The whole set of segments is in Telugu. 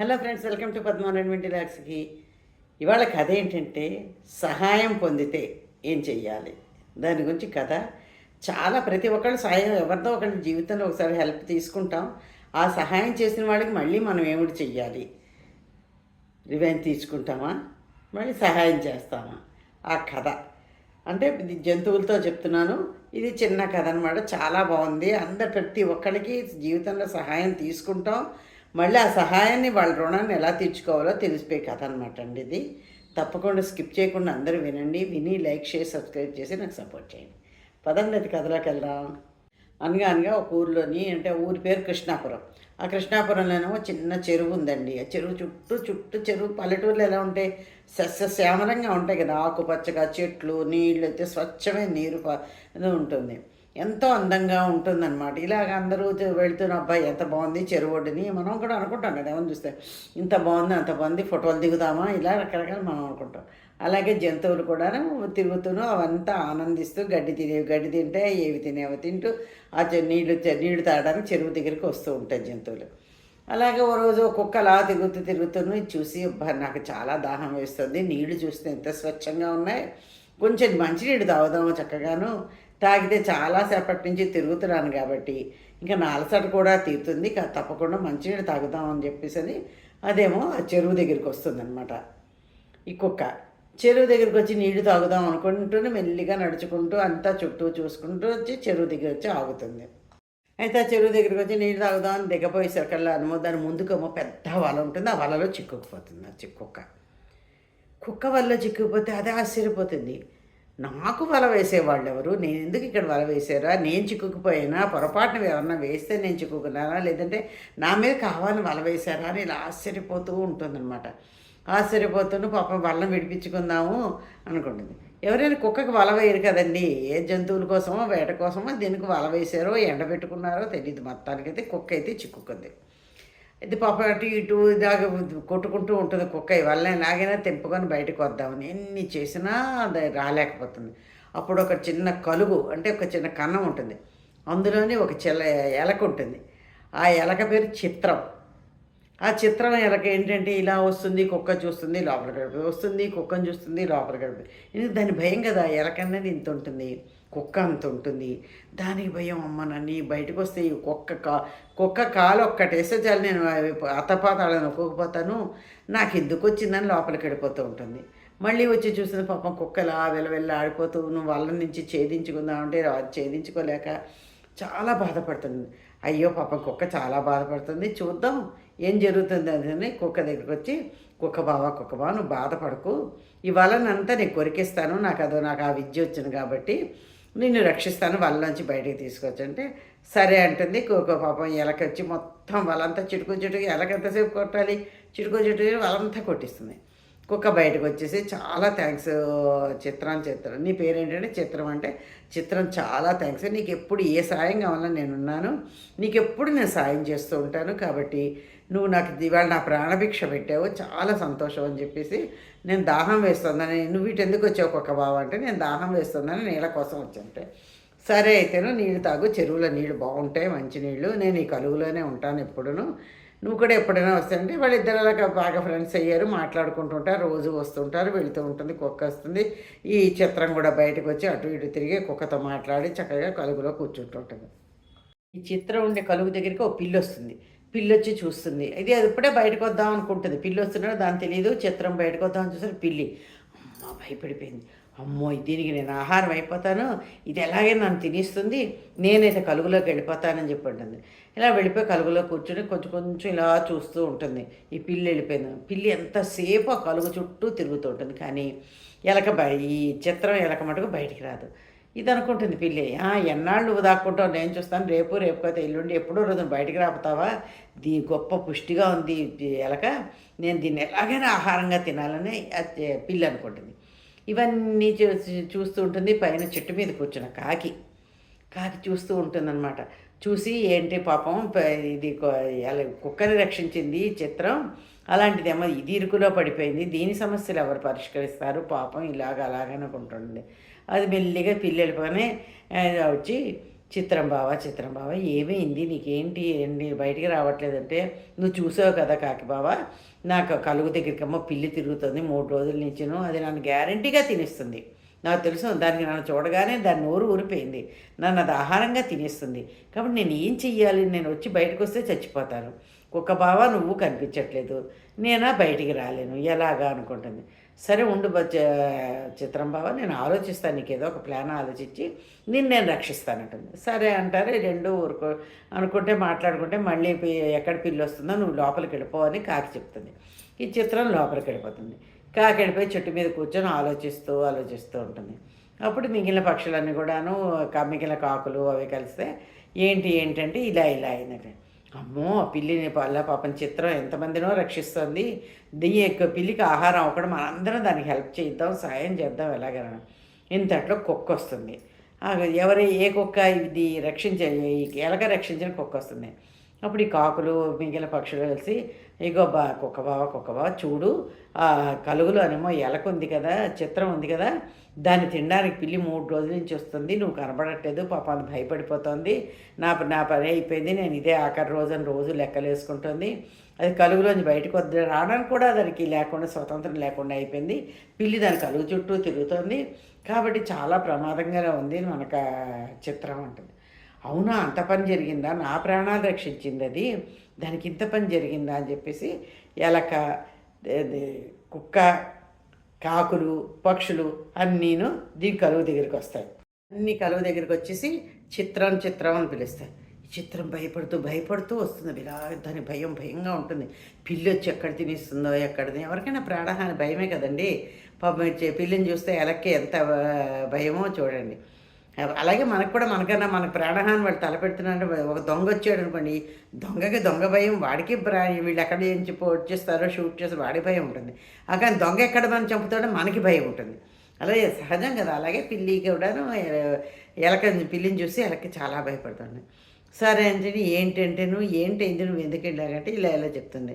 హలో ఫ్రెండ్స్ వెల్కమ్ టు పద్మారెడ్మెంటి లాక్స్కి ఇవాళ కథ ఏంటంటే సహాయం పొందితే ఏం చెయ్యాలి? దాని గురించి కథ. చాలా ప్రతి ఒక్కళ్ళు సహాయం ఎవరితో ఒకళ్ళ జీవితంలో ఒకసారి హెల్ప్ తీసుకుంటాం. ఆ సహాయం చేసిన వాళ్ళకి మళ్ళీ మనం ఏమిటి చెయ్యాలి? రివెంజ్ తీసుకుంటామా? మళ్ళీ సహాయం చేస్తామా? ఆ కథ. అంటే ఇది జంతువులతో చెప్తున్నాను. ఇది చిన్న కథ అనమాట చాలా బాగుంది. అందరు ప్రతి ఒక్కరికి జీవితంలో సహాయం తీసుకుంటాం. మళ్ళీ ఆ సహాయాన్ని వాళ్ళ రుణాన్ని ఎలా తీర్చుకోవాలో తెలిసిపోయే కథ అనమాట అండి ఇది. తప్పకుండా స్కిప్ చేయకుండా అందరూ వినండి విని లైక్ చేసి సబ్స్క్రైబ్ చేసి నాకు సపోర్ట్ చేయండి. పదండి అది కథలోకి వెళ్దాం. అనగా అనగా ఒక ఊర్లోని అంటే ఊరి పేరు కృష్ణాపురం. ఆ కృష్ణాపురంలోనేమో చిన్న చెరువు ఉందండి. ఆ చెరువు చుట్టూ చుట్టూ చెరువు పల్లెటూరులో ఎలా ఉంటాయి సస్యశ్యామలంగా ఉంటాయి కదా. ఆకుపచ్చగా చెట్లు నీళ్ళు అయితే స్వచ్ఛమైన నీరు ఉంటుంది. ఎంతో అందంగా ఉంటుందన్నమాట. ఇలాగ అందరూ చె- వెళ్తున్న అబ్బాయి ఎంత బాగుంది చెరువు ఒడ్డుని మనం కూడా అనుకుంటాం కదా ఏమని చూస్తే. ఇంత బాగుంది అంత బాగుంది ఫోటోలు దిగుదామా ఇలా రకరకాలు మనం అనుకుంటాం. అలాగే జంతువులు కూడా తిరుగుతూను అవంతా ఆనందిస్తూ గడ్డి తినేవి గడ్డి తింటే ఏవి తినేవి తింటూ ఆ నీళ్ళు నీళ్ళు తాగడానికి చెరువు దగ్గరికి వస్తూ ఉంటాయి జంతువులు. అలాగే ఓ రోజు ఒక కుక్క అలా తిరుగుతూ తిరుగుతూను చూసి నాకు చాలా దాహం వేస్తుంది నీళ్ళు చూస్తే ఎంత స్వచ్ఛంగా ఉన్నాయి. కొంచెం మంచినీళ్ళు తాగుదాము చక్కగాను. తాగితే చాలాసేపటి నుంచి తిరుగుతున్నాను కాబట్టి ఇంకా నా అలసట కూడా తీరుతుంది. కా- తప్పకుండా మంచినీళ్ళు తాగుదామని చెప్పేసి అని అదేమో ఆ చెరువు దగ్గరికి వస్తుందన్నమాట. ఈ కుక్క. చెరువు దగ్గరికి వచ్చి నీళ్ళు తాగుదాం అనుకుంటూనే మెల్లిగా నడుచుకుంటూ అంతా చుట్టూ చూసుకుంటూ వచ్చి చెరువు దగ్గర వచ్చి ఆగుతుంది. అయితే ఆ చెరువు దగ్గరికి వచ్చి నీళ్ళు తాగుదాం అని దిగపోయేసరికల్లా అనుమో దాని ముందుకేమో పెద్ద వల ఉంటుంది. ఆ వలలో చిక్కుకుపోతుంది ఆ చిక్కుక్క కుక్క. కుక్క వల్ల చిక్కుకుపోతే అదే ఆశ్చర్యపోతుంది. నాకు వల వేసేవాళ్ళు ఎవరు నేను ఎందుకు ఇక్కడ వల వేసారా నేను చిక్కుకుపోయినా? పొరపాటున ఎవరన్నా వేస్తే నేను చిక్కుకున్నానా? లేదంటే నా మీద కావాలని వల వేశారా? అని ఇలా ఆశ్చర్యపోతూ ఉంటుందన్నమాట. ఆశ్చర్యపోతూను పాపం వలను విడిపించుకుందాము అనుకుంటుంది. ఎవరైనా కుక్కకి వల వేయరు కదండి. ఏ జంతువుల కోసమో వేట కోసమో దీనికి వల వేశారో ఎండబెట్టుకున్నారో తెలియదు మొత్తానికైతే కుక్క అయితే చిక్కుకుంది. ఇది పాప అటు ఇటు ఇదాగ కొట్టుకుంటూ ఉంటుంది కుక్క. వల్ల ఎలాగైనా తెంపుకొని బయటకు వద్దామని ఎన్ని చేసినా అది రాలేకపోతుంది. అప్పుడు ఒక చిన్న కలుగు అంటే ఒక చిన్న కన్నం ఉంటుంది. అందులోనే ఒక చిల్ల ఎలక ఉంటుంది. ఆ ఎలక పేరు చిత్రం. ఆ చిత్రం ఎలక ఏంటంటే ఇలా వస్తుంది కుక్క చూస్తుంది లోపల గడిపి వస్తుంది కుక్కను చూస్తుంది లోపల గడిపి ఎందుకు? దాని భయం కదా ఎలక అనేది ఇంత ఉంటుంది. కుక్క అంత ఉంటుంది. దానికి భయం అమ్మ నన్ను బయటకు వస్తే ఈ కుక్క కా కుక్క కాలు ఒక్కటేస్తే చాలు నేను అతపాతాలను నొక్కకపోతాను నాకు ఎందుకు వచ్చిందని లోపలికి వెళ్ళిపోతూ ఉంటుంది. మళ్ళీ వచ్చి చూసిన పాపం కుక్కలా వెలవెల్ల ఆడిపోతూ నువ్వు వాళ్ళ నుంచి ఛేదించుకుందామంటే అది ఛేదించుకోలేక చాలా బాధపడుతుంది. అయ్యో పాపం కుక్క చాలా బాధపడుతుంది. చూద్దాం ఏం జరుగుతుంది అని కుక్క దగ్గరికి వచ్చి కుక్క బావ కుక్క బావ నువ్వు బాధపడకు. ఇవాళ నంతా నేను కొరికిస్తాను. నాకు అదో నాకు ఆ విద్య వచ్చింది కాబట్టి నిన్ను రక్షిస్తాను వాళ్ళలోంచి బయటికి తీసుకొచ్చి అంటే సరే అంటుంది. కుక్క పాపం ఎలకొచ్చి మొత్తం వాళ్ళంతా చిటుకు చిటుకు ఎలకెంతసేపు కొట్టాలి? చిటుకు చిటుకు వాళ్ళంతా కొట్టిస్తుంది. కుక్క బయటకు వచ్చేసి చాలా థ్యాంక్స్ చిత్రం చిత్రం నీ పేరేంటంటే చిత్రం అంటే చిత్రం చాలా థ్యాంక్స్ నీకు ఎప్పుడు ఏ సాయం కావాలని నేను ఉన్నాను నీకు ఎప్పుడు నేను సాయం చేస్తూ ఉంటాను కాబట్టి నువ్వు నాకు ఇవాళ నా ప్రాణభిక్ష పెట్టావు చాలా సంతోషం అని చెప్పేసి నేను దాహం వేస్తుందని నువ్వు వీటి ఎందుకు వచ్చావు ఒక్కొక్క బావ అంటే నేను దాహం వేస్తుందని నీళ్ళ కోసం వచ్చంటే సరే అయితేను నీళ్ళు తాగు చెరువులో నీళ్ళు బాగుంటాయి మంచి నీళ్ళు నేను ఈ కలుగులోనే ఉంటాను ఎప్పుడును. నువ్వు కూడా ఎప్పుడైనా వస్తాయంటే వాళ్ళిద్దరు అలాగా బాగా ఫ్రెండ్స్ అయ్యారు మాట్లాడుకుంటుంటారు రోజు వస్తుంటారు వెళుతూ ఉంటుంది కుక్క వస్తుంది. ఈ చిత్రం కూడా బయటకు వచ్చి అటు ఇటు తిరిగి కుక్కతో మాట్లాడి చక్కగా కలుగులో కూర్చుంటుంటుంది ఈ చిత్రం ఉండే కలుగు దగ్గరికి ఒక పిల్లి వస్తుంది. పిల్లొచ్చి చూస్తుంది. ఇది అది ఇప్పుడే బయటకు వద్దాం అనుకుంటుంది. పిల్లి వస్తున్నాడు దాని తెలియదు చిత్రం బయటకు వద్దామని చూసారు పిల్లి. అమ్మ భయపడిపోయింది. అమ్మో దీనికి నేను ఆహారం అయిపోతాను. ఇది ఎలాగే నన్ను తినేస్తుంది. నేనైతే కలుగులోకి వెళ్ళిపోతానని చెప్పి ఉంటుంది ఇలా వెళ్ళిపోయి కలుగులో కూర్చొని కొంచెం కొంచెం ఇలా చూస్తూ ఉంటుంది. ఈ పిల్లి వెళ్ళిపోయింది. పిల్లి ఎంతసేపు ఆ కలుగు చుట్టూ తిరుగుతూ ఉంటుంది. కానీ ఎలక బయ ఈ చిత్రం ఎలక మటుకు బయటికి రాదు. ఇది అనుకుంటుంది పిల్లి ఎన్నాళ్ళు నువ్వు దాక్కుంటావు? నేను చూస్తాను. రేపు రేపు కదా ఎల్లుండి. ఎప్పుడో రోజు బయటకు రాపుతావా? దీ గొప్ప పుష్టిగా ఉంది ఎలక. నేను దీన్ని ఎలాగైనా ఆహారంగా తినాలని పిల్లి అనుకుంటుంది. ఇవన్నీ చూస్తూ ఉంటుంది. పైన చెట్టు మీద కూర్చున్న కాకి. కాకి చూస్తూ ఉంటుందన్నమాట. చూసి ఏంటి పాపం? ఇది కుక్కని రక్షించింది చిత్రం. అలాంటిదేమో ఇది ఇరుకులో పడిపోయింది. దీని సమస్యలు ఎవరు పరిష్కరిస్తారు? పాపం ఇలాగ అలాగనుకుంటుంది అది మెల్లిగా పిల్లలపైనే వచ్చి చిత్రం బావ చిత్రం బావ ఏమైంది నీకేంటి? ఏంటి? బయటికి రావట్లేదంటే నువ్వు చూసావు కదా కాకి బావ నాకు కలుగు దగ్గరికమ్మో పిల్లి తిరుగుతుంది మూడు రోజుల నుంచిను అది నన్ను గ్యారంటీగా తినేస్తుంది. నాకు తెలుసు దానికి నన్ను చూడగానే దాని నోరు ఊరిపోయింది. నన్ను అది ఆహారంగా తినేస్తుంది. కాబట్టి నేను ఏం చెయ్యాలి? నేను వచ్చి బయటకు వస్తే చచ్చిపోతాను. కుక్క బావ నువ్వు కనిపించట్లేదు. నేనా బయటికి రాలేను. ఎలాగా అనుకుంటుంది. సరే ఉండు బ- చిత్రం బావ నేను ఆలోచిస్తాను నీకు ఏదో ఒక ప్లాన్ ఆలోచించి నిన్ను నేను రక్షిస్తానంటుంది. సరే అంటారు రెండు ఊరుకో అనుకుంటే మాట్లాడుకుంటే మళ్ళీ ఎక్కడ పిల్లి వస్తుందో నువ్వు లోపలికి వెళ్ళిపో అని కాకి చెప్తుంది. ఈ చిత్రం లోపలికి వెళ్ళిపోతుంది. కాకి వెళ్ళిపోయి చెట్టు మీద కూర్చొని ఆలోచిస్తూ ఆలోచిస్తూ ఉంటుంది. అప్పుడు మిగిలిన పక్షులన్నీ కూడాను మిగిలిన కాకులు అవి కలిస్తే ఏంటి ఏంటంటే ఇలా ఇలా అయిందంటే అమ్మో ఆ పిల్లిని పల్ల పాపం చిత్రం ఎంతమందినో రక్షిస్తుంది. దియ్య ఎక్కువ పిల్లికి ఆహారం అవ్వకుండా మనందరం దానికి హెల్ప్ చేద్దాం సాయం చేద్దాం ఎలాగైనా. ఇంతట్లో కుక్క వస్తుంది. ఎవరి ఏ కుక్క ఇది రక్షించే ఎలక రక్షించిన కుక్క వస్తుంది. అప్పుడు ఈ కాకులు మిగిలిన పక్షులు కలిసి ఇగో బా కుక్క బావ కుక్క బావ చూడు ఆ కలుగులు అనేమో ఎలక ఉంది కదా చిత్రం ఉంది కదా దాన్ని తినడానికి పిల్లి మూడు రోజుల నుంచి వస్తుంది నువ్వు కనబడట్లేదు పాప అది భయపడిపోతుంది నా నా పని అయిపోయింది నేను ఇదే ఆఖరి రోజు అని రోజు లెక్కలేసుకుంటుంది అది కలుగులోంచి బయటకు వద్ద రావడానికి కూడా దానికి లేకుండా స్వతంత్రం లేకుండా అయిపోయింది పిల్లి దాని కలుగు చుట్టూ తిరుగుతుంది కాబట్టి చాలా ప్రమాదంగా ఉంది మనకు చిత్రం ఉంటుంది అవునా అంత పని జరిగిందా? నా ప్రాణాలు రక్షించింది అది. దానికి ఇంత పని జరిగిందా అని చెప్పేసి ఎలక కుక్క కాకులు పక్షులు అన్నీను దీని కలువు దగ్గరికి వస్తాయి. అన్ని కలువు దగ్గరికి వచ్చేసి చిత్రం చిత్రం అని పిలుస్తాయి. చిత్రం భయపడుతూ భయపడుతూ వస్తుంది. ఇలా దాని భయం భయంగా ఉంటుంది. పిల్లి వచ్చి ఎక్కడ తినేస్తుందో ఎక్కడ ఎవరికైనా ప్రాణహాని భయమే కదండి. పాపం పిల్లిని చూస్తే ఎలక్కి ఎంత భయమో చూడండి. అలాగే మనకు కూడా మనకన్నా మన ప్రాణహాని వాళ్ళు తలపెడుతున్నాడు ఒక దొంగ వచ్చాడు అనుకోండి దొంగకి దొంగ భయం వాడికి ప్రా వీళ్ళు ఎక్కడ ఏం చెప్పి వచ్చేస్తారో షూట్ చేసి వాడి భయం ఉంటుంది. ఆ కానీ దొంగ ఎక్కడ మనం చంపుతాడో మనకి భయం ఉంటుంది. అలాగే సహజం కదా అలాగే పిల్లి కూడాను ఎలక పిల్లిని చూసి ఎలక్కి చాలా భయపడుతుంది. సరే అంటే ఏంటంటే నువ్వు ఏంటి నువ్వు ఎందుకు వెళ్ళారంటే ఇలా ఇలా చెప్తుంది.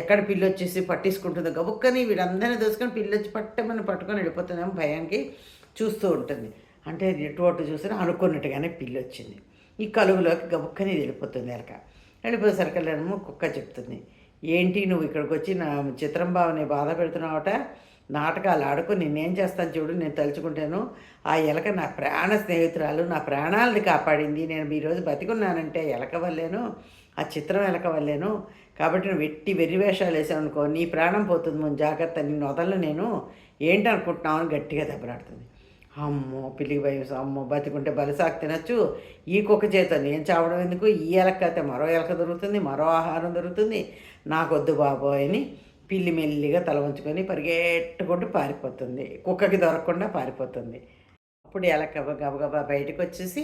ఎక్కడ పిల్లి వచ్చేసి పట్టించుకుంటుందో గబుక్కని వీడందరినీ దోసుకొని పిల్లి వచ్చి పట్టమని పట్టుకొని వెళ్ళిపోతుందేమో భయానికి చూస్తూ ఉంటుంది. అంటే ఎటువంటి చూసినా అనుకున్నట్టుగానే పిల్లి వచ్చింది. ఈ కలుగులోకి గబుక్కని వెళ్ళిపోతుంది ఎలక వెళ్ళిపోయేసరికల్లేమో కుక్క చెప్తుంది. ఏంటి నువ్వు ఇక్కడికి వచ్చి నా చిత్రం బావని బాధ పెడుతున్నావట? నాటకాలు ఆడుకుని నేనేం చేస్తాను చూడు నేను తలుచుకుంటాను. ఆ ఎలక నా ప్రాణ స్నేహితురాలు నా ప్రాణాలని కాపాడింది. నేను ఈరోజు బతికున్నానంటే ఎలక వల్లేను ఆ చిత్రం ఎలక వల్లేను. కాబట్టి నువ్వు వెట్టి వెర్రి వేషాలు వేసావు అనుకో నీ ప్రాణం పోతుంది ముందు జాగ్రత్త నిన్ను వదలను నేను. ఏంటి అనుకుంటున్నావు అని గట్టిగా దెబ్బలాడుతుంది. అమ్మో పిల్లికి భయం అమ్మో బతికుంటే బలిసాకు తినచ్చు. ఈ కుక్క చేత నేను చావడం ఎందుకు? ఈ ఎలక అయితే మరో ఎలక దొరుకుతుంది మరో ఆహారం దొరుకుతుంది. నాకొద్దు బాబోయ్ అని పిల్లి మెల్లిగా తల ఉంచుకొని పరిగెట్టుకుంటూ పారిపోతుంది. కుక్కకి దొరకకుండా పారిపోతుంది. అప్పుడు ఎలక గబగబా బయటకు వచ్చేసి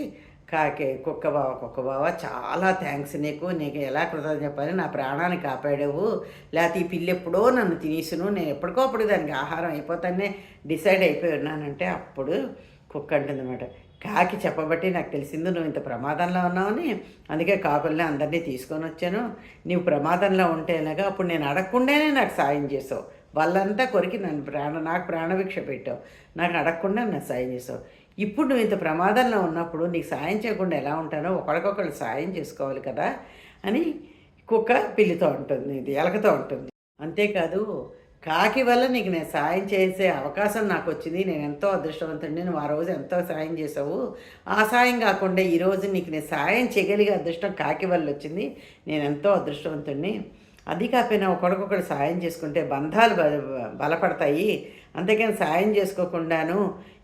కాకే కుక్క బావ కుక్క బావ చాలా థ్యాంక్స్ నీకు. నీకు ఎలా కృతజ్ఞత చెప్పాలి నా ప్రాణాన్ని కాపాడావు. లేకపోతే ఈ పిల్లి ఎప్పుడో నన్ను తినేసును. నేను ఎప్పటికో అప్పుడు దానికి ఆహారం అయిపోతానే డిసైడ్ అయిపోయి ఉన్నానంటే అప్పుడు కుక్క అంటుందన్నమాట. కాకి చెప్పబట్టి నాకు తెలిసింది నువ్వు ఇంత ప్రమాదంలో ఉన్నావని. అందుకే కాకుల్ని అందరినీ తీసుకొని వచ్చాను. నువ్వు ప్రమాదంలో ఉంటేనగా అప్పుడు నేను అడగకుండానే నాకు సాయం చేసావు. వాళ్ళంతా కొరికి నన్ను ప్రాణ నాకు ప్రాణభిక్ష పెట్టావు. నాకు అడగకుండా నన్ను సాయం చేసావు. ఇప్పుడు నువ్వు ఇంత ప్రమాదంలో ఉన్నప్పుడు నీకు సాయం చేయకుండా ఎలా ఉంటానో ఒకరికొకరు సాయం చేసుకోవాలి కదా అని కుక్క పిల్లితో ఉంటుంది ఇది ఎలకతో ఉంటుంది అంతేకాదు కాకి వల్ల నీకు నేను సాయం చేసే అవకాశం నాకు వచ్చింది నేను ఎంతో అదృష్టవంతుడిని నువ్వు ఆ రోజు ఎంతో సాయం చేసావు ఆ సాయం కాకుండా ఈరోజు నీకు నేను సాయం చేయగలిగే అదృష్టం కాకి వల్ల వచ్చింది నేను ఎంతో అదృష్టవంతుడిని. అది కాకపోయినా ఒకరికొకరు సాయం చేసుకుంటే బంధాలు బలపడతాయి. అంతేకాని సాయం చేసుకోకుండాను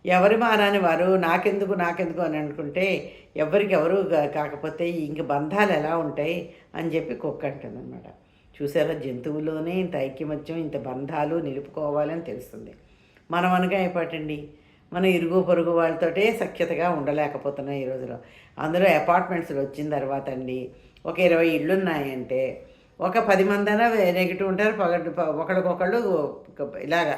ఎవరి మారాని వారు? నాకెందుకు నాకెందుకు అని అనుకుంటే ఎవరికి ఎవరు కాకపోతే ఇంక బంధాలు ఎలా ఉంటాయి అని చెప్పి కుక్క అంటుందన్నమాట. చూసారా? జంతువులోనే ఇంత ఐక్యమత్యం ఇంత బంధాలు నిలుపుకోవాలని తెలుస్తుంది. మనం అనగా అయిపోటండి మనం ఇరుగు పొరుగు వాళ్ళతోటే సఖ్యతగా ఉండలేకపోతున్నాం ఈ రోజులో. అందులో అపార్ట్మెంట్స్ వచ్చిన తర్వాత అండి ఒక ఇరవై ఇళ్ళు ఉన్నాయంటే ఒక పది మంది అయినా నెగిటివ్ ఉంటారు పగ ఒకరికొకళ్ళు ఇలాగా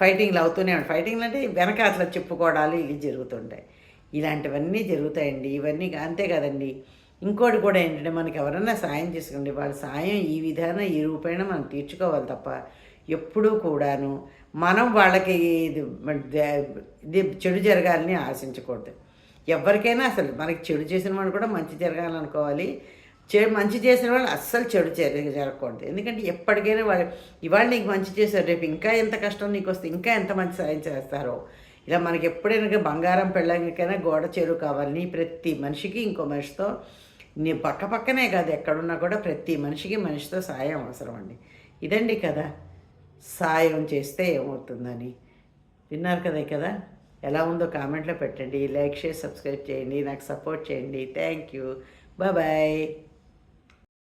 ఫైటింగ్లు అవుతూనే ఉంటాయి. ఫైటింగ్లు అంటే వెనక అట్లా చెప్పుకోవడాలు ఇవి జరుగుతుంటాయి. ఇలాంటివన్నీ జరుగుతాయండి. ఇవన్నీ అంతే కదండి. ఇంకోటి కూడా ఏంటంటే మనకి ఎవరైనా సాయం చేసుకోండి వాళ్ళ సాయం ఈ విధానం ఈ రూపేణ మనం తీర్చుకోవాలి తప్ప ఎప్పుడూ కూడాను మనం వాళ్ళకి ఇది ఇది చెడు జరగాలని ఆశించకూడదు. ఎవరికైనా అసలు మనకి చెడు చేసిన వాడు కూడా మంచి జరగాలనుకోవాలి. చెడు మంచి చేసిన వాళ్ళు అస్సలు చెడు జరగకూడదు. ఎందుకంటే ఎప్పటికైనా వాళ్ళు ఇవాళ నీకు మంచి చేశారు రేపు ఇంకా ఎంత కష్టం నీకు వస్తే ఇంకా ఎంత మంచి సాయం చేస్తారో. ఇలా మనకి ఎప్పుడైనా బంగారం పెళ్ళకైనా గోడ చెరువు కావాలి ప్రతి మనిషికి ఇంకో మనిషితో నీ పక్క పక్కనే కాదు ఎక్కడున్నా కూడా ప్రతి మనిషికి మనిషితో సాయం అవసరం అండి ఇదండి కదా సాయం చేస్తే ఏమవుతుందని. విన్నారు కదా కదా ఎలా ఉందో కామెంట్లో పెట్టండి. లైక్ షేర్ సబ్స్క్రైబ్ చేయండి. నాకు సపోర్ట్ చేయండి. Thank you. బాయ్.